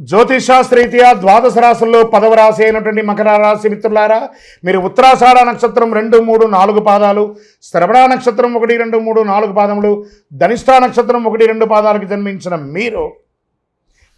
జ్యోతిషాస్త్రీత్యా ద్వాదశ రాశుల్లో పదవ రాశి అయినటువంటి మకర రాశి మిత్రులారా మీరు ఉత్తరాషాఢ నక్షత్రం రెండు మూడు నాలుగు పాదాలు శ్రవణ నక్షత్రం ఒకటి రెండు మూడు నాలుగు పాదములు ధనిష్ఠా నక్షత్రం ఒకటి రెండు పాదాలకు జన్మించిన మీరు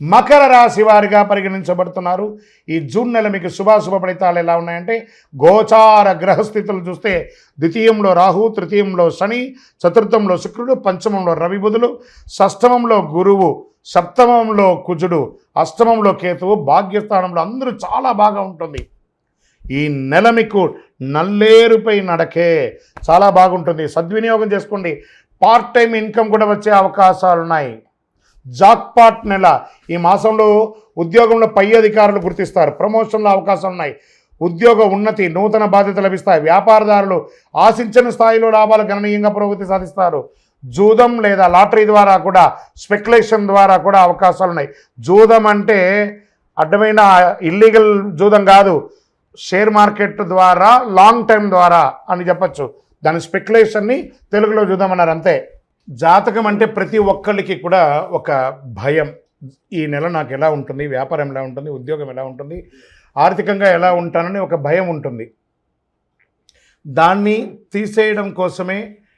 మకర రాశి వారిగా పరిగణించబడుతున్నారు. ఈ జూన్ నెల మీకు శుభాశుభ ఫలితాలు ఎలా ఉన్నాయంటే గోచార గ్రహస్థితులు చూస్తే ద్వితీయంలో రాహు తృతీయంలో శని చతుర్థంలో శుక్రుడు పంచమంలో రవి బుధులు షష్టమంలో గురువు సప్తమంలో కుజుడు అష్టమంలో కేతువు భాగ్యస్థానంలో అందరూ చాలా బాగా ఉంటుంది. ఈ నెల మీకు నల్లేరుపై నడకే చాలా బాగుంటుంది. సద్వినియోగం చేసుకోండి. పార్ట్ టైం ఇన్కమ్ కూడా వచ్చే అవకాశాలు ఉన్నాయి. జాక్పాట్ నెల. ఈ మాసంలో ఉద్యోగంలో పై అధికారులు గుర్తిస్తారు. ప్రమోషన్ల అవకాశాలు ఉన్నాయి. ఉద్యోగ ఉన్నతి నూతన బాధ్యత లభిస్తాయి. వ్యాపారదారులు ఆశించిన స్థాయిలో లాభాలు గణనీయంగా పురోగతి సాధిస్తారు. జూదం లేదా లాటరీ ద్వారా కూడా స్పెక్యులేషన్ ద్వారా కూడా అవకాశాలు ఉన్నాయి. జూదం అంటే అడ్డమైన ఇల్లీగల్ జూదం కాదు. షేర్ మార్కెట్ ద్వారా లాంగ్ టైం ద్వారా అని చెప్పచ్చు. దాని స్పెక్యులేషన్ని తెలుగులో చూద్దామన్నారు అంతే. జాతకం అంటే ప్రతి ఒక్కరికి కూడా ఒక భయం. ఈ నెల నాకు ఎలా ఉంటుంది వ్యాపారం ఎలా ఉంటుంది ఉద్యోగం ఎలా ఉంటుంది ఆర్థికంగా ఎలా ఉంటానని ఒక భయం ఉంటుంది. దాన్ని తీసేయడం కోసమే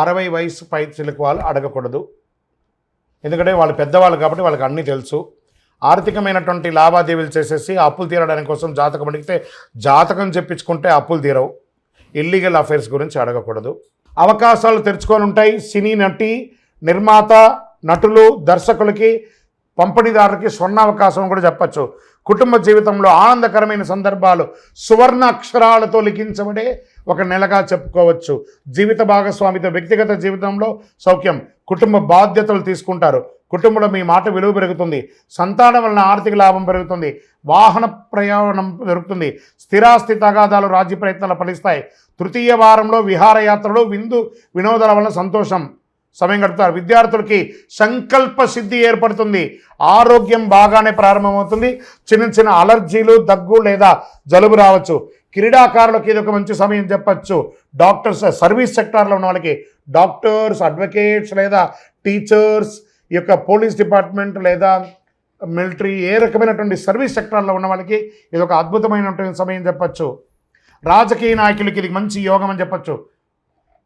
అరవై వయసు పై చిలుకు వాళ్ళు అడగకూడదు. ఎందుకంటే వాళ్ళు పెద్దవాళ్ళు కాబట్టి వాళ్ళకి అన్నీ తెలుసు. ఆర్థికమైనటువంటి లావాదేవీలు చేసేసి అప్పులు తీరడానికి కోసం జాతకం అడిగితే జాతకం చెప్పించుకుంటే అప్పులు తీరవు. ఇల్లీగల్ అఫైర్స్ గురించి అడగకూడదు. అవకాశాలు తెరుచుకొని ఉంటాయి. సినీ నటి నిర్మాత నటులు దర్శకులకి పంపిణీదారులకి స్వర్ణ అవకాశం కూడా చెప్పచ్చు. కుటుంబ జీవితంలో ఆనందకరమైన సందర్భాలు సువర్ణ అక్షరాలతో లిఖించబడే ఒక నెలగా చెప్పుకోవచ్చు. జీవిత భాగస్వామితో వ్యక్తిగత జీవితంలో సౌఖ్యం కుటుంబ బాధ్యతలు తీసుకుంటారు. కుటుంబంలో మీ మాట విలువ పెరుగుతుంది. సంతానం వలన ఆర్థిక లాభం పెరుగుతుంది. వాహన ప్రయాణం దొరుకుతుంది స్థిరాస్తి తగాదాలు రాజ్య ప్రయత్నాలు ఫలిస్తాయి. తృతీయ వారంలో విహారయాత్రలు విందు వినోదాల వలన సంతోషం సమయం గడుపుతారు. విద్యార్థులకి సంకల్ప సిద్ధి ఏర్పడుతుంది. ఆరోగ్యం బాగానే ప్రారంభమవుతుంది. చిన్న చిన్న అలర్జీలు దగ్గు లేదా జలుబు రావచ్చు. క్రీడాకారులకి ఇది ఒక మంచి సమయం చెప్పచ్చు. డాక్టర్స్ సర్వీస్ సెక్టార్లో ఉన్న వాళ్ళకి డాక్టర్స్ అడ్వకేట్స్ లేదా టీచర్స్ ఈ యొక్క పోలీస్ డిపార్ట్మెంట్ లేదా మిలిటరీ ఏ రకమైనటువంటి సర్వీస్ సెక్టార్లో ఉన్న వాళ్ళకి ఇది ఒక అద్భుతమైనటువంటి సమయం చెప్పచ్చు. రాజకీయ నాయకులకి ఇది మంచి యోగం అని చెప్పచ్చు.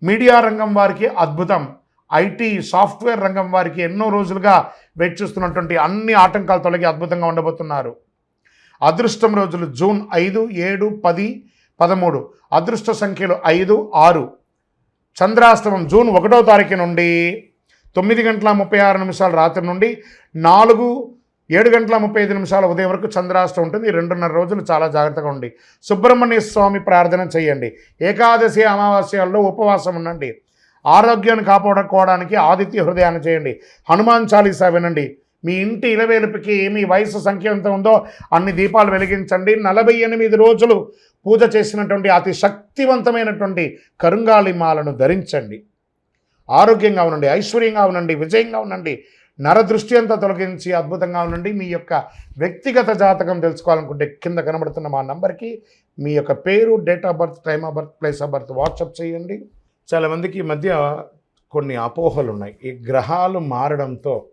మీడియా రంగం వారికి అద్భుతం. ఐటీ సాఫ్ట్వేర్ రంగం వారికి ఎన్నో రోజులుగా వెయిట్ చూస్తున్నటువంటి అన్ని ఆటంకాలు తొలగి అద్భుతంగా ఉండబోతున్నారు. అదృష్టం రోజులు జూన్ ఐదు ఏడు పది పదమూడు. అదృష్ట సంఖ్యలు ఐదు ఆరు. చంద్రాష్టమం జూన్ ఒకటో తారీఖు నుండి తొమ్మిది గంటల ముప్పై ఆరు నిమిషాల రాత్రి నుండి నాలుగు ఏడు గంటల ముప్పై ఐదు నిమిషాల ఉదయం వరకు చంద్రాష్టం ఉంటుంది. రెండున్నర రోజులు చాలా జాగ్రత్తగా ఉండి సుబ్రహ్మణ్య స్వామి ప్రార్థన చేయండి. ఏకాదశి అమావాస్యాల్లో ఉపవాసం ఉండండి. ఆరోగ్యాన్ని కాపాడుకోవడానికి ఆదిత్య హృదయాన్ని చేయండి. హనుమాన్ చాలీసా వినండి. మీ ఇంటి ఇలవేలుపుకి మీ వయసు సంఖ్య ఎంత ఉందో అన్ని దీపాలు వెలిగించండి. నలభై ఎనిమిది రోజులు పూజ చేసినటువంటి అతి శక్తివంతమైనటువంటి కరుంగాలి మాలను ధరించండి. ఆరోగ్యంగా ఉండండి ఐశ్వర్యంగా ఉండండి విజయంగా ఉండండి. నరదృష్టి అంతా తొలగించి అద్భుతంగా ఉండండి. మీ యొక్క వ్యక్తిగత జాతకం తెలుసుకోవాలనుకుంటే కింద కనబడుతున్న మా నంబర్కి మీ యొక్క పేరు date of birth time of birth place of birth WhatsApp చేయండి. చాలామందికి ఈ మధ్య కొన్ని అపోహలు ఉన్నాయి ఈ గ్రహాలు మారడంతో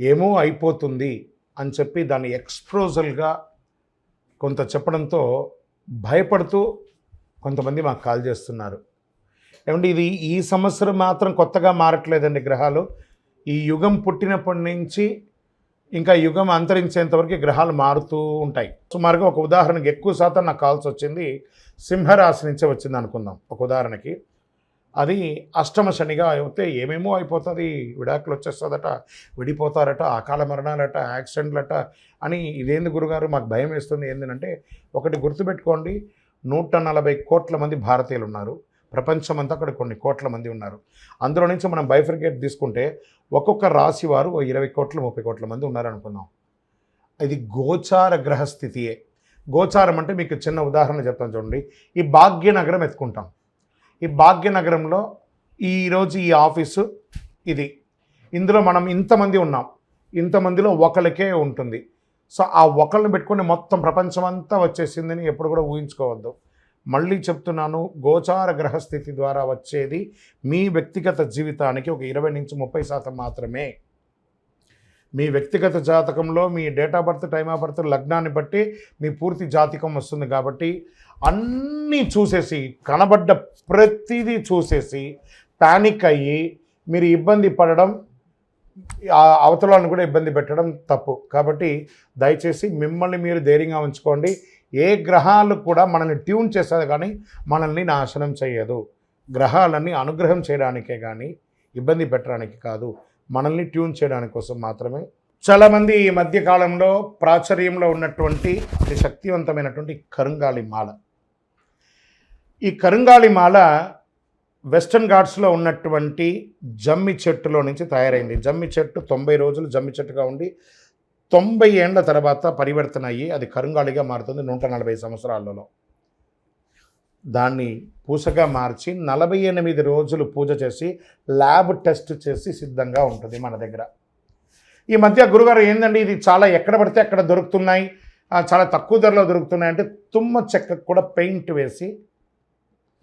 ఏమో అయిపోతుంది అని చెప్పి దాన్ని ఎక్స్ప్రోజల్గా కొంత చెప్పడంతో భయపడుతూ కొంతమంది మాకు కాల్ చేస్తున్నారు. ఏమంటే ఇది ఈ సంవత్సరం మాత్రం కొత్తగా మారట్లేదండి గ్రహాలు. ఈ యుగం పుట్టినప్పటి నుంచి ఇంకా యుగం అంతరించేంతవరకు గ్రహాలు మారుతూ ఉంటాయి. సుమారుగా ఒక ఉదాహరణకి ఎక్కువ శాతం నాకు కాల్స్ వచ్చింది సింహరాశి నుంచే వచ్చింది అనుకుందాం. ఒక ఉదాహరణకి అది అష్టమ శనిగా అయితే ఏమేమో అయిపోతుంది విడాకులు వచ్చేస్తుందట విడిపోతారట అకాల మరణాలట యాక్సిడెంట్లట అని ఇదేంది గురుగారు? మాకు భయం వేస్తుంది. ఏంటంటే ఒకటి గుర్తుపెట్టుకోండి నూట నలభై కోట్ల మంది భారతీయులు ఉన్నారు. ప్రపంచమంతా అక్కడ కొన్ని కోట్ల మంది ఉన్నారు. అందులో నుంచి మనం బైఫ్రికేట్ తీసుకుంటే ఒక్కొక్క రాశి వారు ఓ ఇరవై కోట్ల ముప్పై కోట్ల మంది ఉన్నారనుకుందాం. ఇది గోచార గ్రహస్థితియే. గోచారం అంటే మీకు చిన్న ఉదాహరణ చెప్తాను చూడండి. ఈ భాగ్యనగరం ఎత్తుకుంటాం. ఈ భాగ్యనగరంలో ఈరోజు ఈ ఆఫీసు ఇది. ఇందులో మనం ఇంతమంది ఉన్నాం. ఇంతమందిలో ఒకరికే ఉంటుంది. సో ఆ ఒకళ్ళని పెట్టుకొని మొత్తం ప్రపంచం అంతా వచ్చేసిందని ఎప్పుడు కూడా ఊహించుకోవద్దు. మళ్ళీ చెప్తున్నాను గోచార గ్రహస్థితి ద్వారా వచ్చేది మీ వ్యక్తిగత జీవితానికి ఒక ఇరవై నుంచి ముప్పై శాతం మాత్రమే. మీ వ్యక్తిగత జాతకంలో మీ date of birth time of birth లగ్నాన్ని బట్టి మీ పూర్తి జాతకం వస్తుంది కాబట్టి అన్నీ చూసేసి కనబడ్డ ప్రతిదీ చూసేసి ప్యానిక్ అయ్యి మీరు ఇబ్బంది పడడం ఆ అవతలను కూడా ఇబ్బంది పెట్టడం తప్పు. కాబట్టి దయచేసి మిమ్మల్ని మీరు ధైర్యంగా ఉంచుకోండి. ఏ గ్రహాలు కూడా మనల్ని ట్యూన్ చేస్తుంది కానీ మనల్ని నాశనం చేయదు. గ్రహాలన్నీ అనుగ్రహం చేయడానికే కానీ ఇబ్బంది పెట్టడానికి కాదు. మనల్ని ట్యూన్ చేయడానికి కోసం మాత్రమే. చాలామంది ఈ మధ్యకాలంలో ప్రాచుర్యంలో ఉన్నటువంటి అతి శక్తివంతమైనటువంటి కరుంగాలి మాల. ఈ కరుంగాళి మాల వెస్టర్న్ ఘాట్స్లో ఉన్నటువంటి జమ్మి చెట్టులో నుంచి తయారైంది. జమ్మి చెట్టు తొంభై రోజులు జమ్మి చెట్టుగా ఉండి తొంభై ఏండ్ల తర్వాత పరివర్తన అయ్యి అది కరుంగాళిగా మారుతుంది నూట నలభై సంవత్సరాలలో. దాన్ని పూసగా మార్చి నలభై ఎనిమిది రోజులు పూజ చేసి ల్యాబ్ టెస్ట్ చేసి సిద్ధంగా ఉంటుంది మన దగ్గర. ఈ మధ్య గురుగారు ఏంటండి ఇది చాలా ఎక్కడ పడితే అక్కడ దొరుకుతున్నాయి చాలా తక్కువ ధరలో దొరుకుతున్నాయి అంటే తుమ్మ చెక్కకు కూడా పెయింట్ వేసి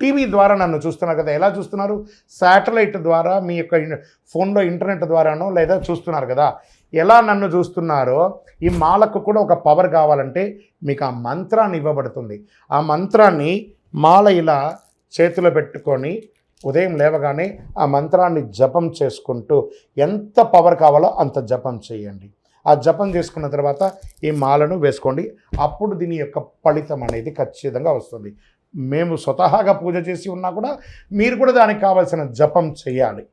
టీవీ ద్వారా నన్ను చూస్తున్నారు కదా ఎలా చూస్తున్నారు? శాటిలైట్ ద్వారా మీ యొక్క ఫోన్లో ఇంటర్నెట్ ద్వారానో లేదా చూస్తున్నారు కదా ఎలా నన్ను చూస్తున్నారో ఈ మాలకు కూడా ఒక పవర్ కావాలంటే మీకు ఆ మంత్రాన్ని ఇవ్వబడుతుంది. ఆ మంత్రాన్ని మాల ఇలా చేతిలో పెట్టుకొని ఉదయం లేవగానే ఆ మంత్రాన్ని జపం చేసుకుంటూ ఎంత పవర్ కావాలో అంత జపం చేయండి. ఆ జపం చేసుకున్న తర్వాత ఈ మాలను వేసుకోండి. అప్పుడు దీని యొక్క ఫలితం అనేది ఖచ్చితంగా వస్తుంది. మేము స్వతహాగా పూజ చేసి ఉన్నా కూడా మీరు కూడా దానికి కావాల్సిన జపం చేయాలి.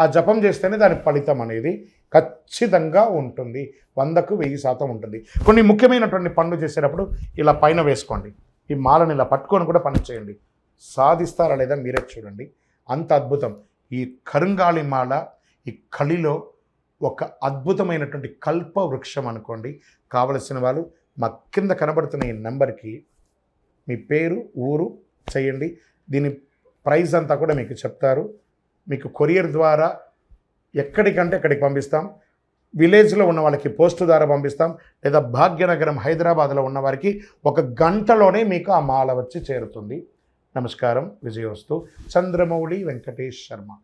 ఆ జపం చేస్తేనే దాని ఫలితం అనేది ఖచ్చితంగా ఉంటుంది. వందకు వెయ్యి శాతం ఉంటుంది. కొన్ని ముఖ్యమైనటువంటి పనులు చేసేటప్పుడు ఇలా పైన వేసుకోండి. ఈ మాలను ఇలా పట్టుకొని కూడా పని చేయండి. సాధిస్తారా లేదా మీరే చూడండి. అంత అద్భుతం. ఈ కరుంగాలి మాల ఈ కళిలో ఒక అద్భుతమైనటువంటి కల్ప వృక్షం అనుకోండి. కావలసిన వాళ్ళు మా కింద కనబడుతున్న ఈ నెంబర్కి మీ పేరు ఊరు చేయండి. దీని ప్రైస్ అంతా కూడా మీకు చెప్తారు. మీకు కొరియర్ ద్వారా ఎక్కడికంటే ఎక్కడికి పంపిస్తాం. విలేజ్లో ఉన్న వాళ్ళకి పోస్టు ద్వారా పంపిస్తాం. లేదా భాగ్యనగరం హైదరాబాద్లో ఉన్న వారికి ఒక గంటలోనే మీకు ఆ మాల వచ్చి చేరుతుంది. నమస్కారం. విజయోస్తు. చంద్రమౌళి వెంకటేష్ శర్మ.